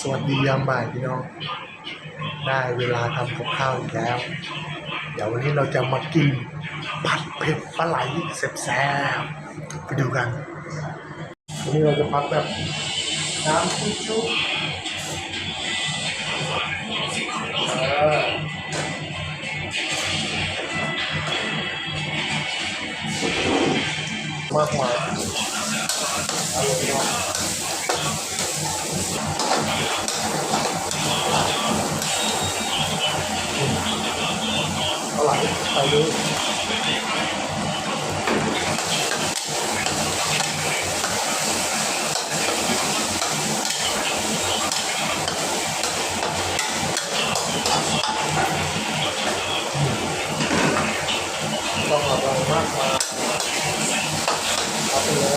สวัสดียามบ่ายพี่น้อง ได้เวลาทำกับข้าวอีกแล้ว เดี๋ยววันนี้เราจะมากินผัดเผ็ดปลาไหลแซ่บๆไปดูกัน วันนี้เราจะพัดแบบน้ำชุบชุบมากมายอาเลยพี่องปลาไหลไปเลยต้องระวังมากมาเอาไปเลย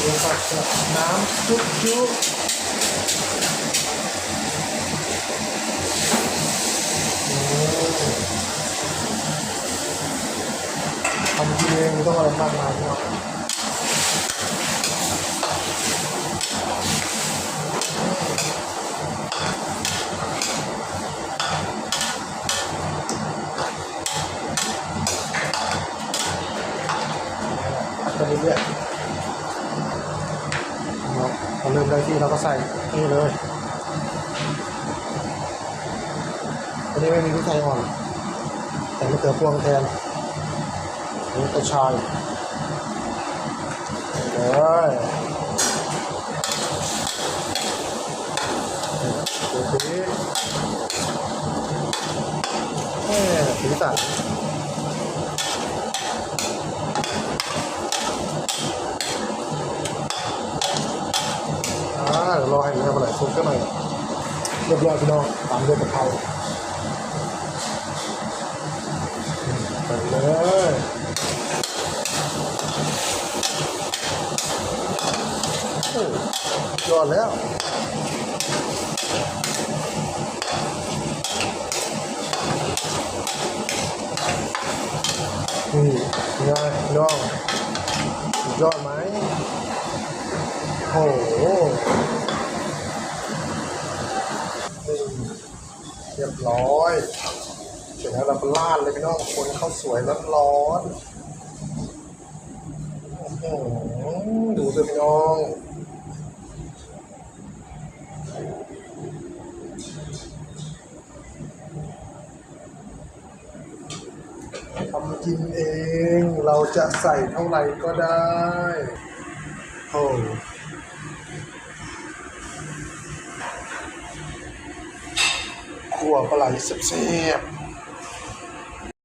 กันเดี๋ยวผัดกับ เริ่มได้ที่เราก็ใส่นี่เลยอันนี้ไม่มีพริกไทยอ่อน แต่มะเขือพวงแทนนี่กระชายเลยดูสิแม่สีสันอ่าเดี๋ยวร อให้เนื้อมันไหลซุปกันหน่อยเรียบร้อยพี่น้องตามด้วยกะเพราไปเลยยอดแล้วนี่งพี่น้องยอดไหมโอ้ ร้อยเสร็จแล้วเราก็ราดเลยพี่น้องคนข้าวสวยร้อนๆโอ้โหดูสิพี่น้องทำกินเองเราจะใส่เท่าไหร่ก็ได้โอ้ วปลาไหลแซ่บ